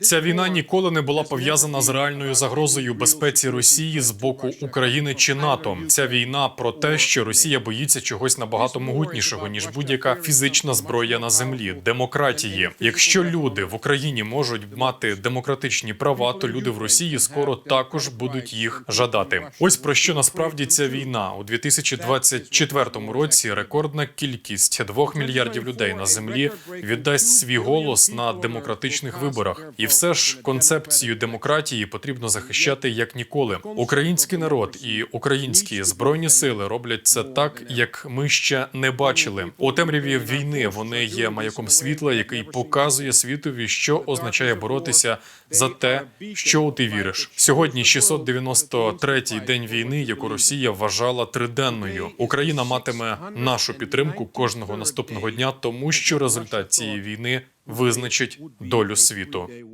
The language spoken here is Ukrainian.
Ця війна ніколи не була пов'язана з реальною загрозою безпеці Росії з боку України чи НАТО. Ця війна про те, що Росія боїться чогось набагато могутнішого ніж будь-яка фізична зброя на землі демократії. Якщо люди в Україні можуть мати демократичні права, то люди в Росії скоро також будуть їх жадати. Ось про що насправді ця війна у 2024 році. Рекордна кількість двох мільярдів людей на землі віддасть свій голос на демократичних виборах. І все ж концепцію демократії потрібно захищати як ніколи. Український народ і українські збройні сили роблять це так, як ми ще не бачили. У темряві війни вони є маяком світла, який показує світові, що означає боротися за те, що ти віриш. Сьогодні 693-й день війни, яку Росія вважала триденною. Україна матиме нашу підтримку кожного наступного дня, тому що результат цієї війни визначить долю світу.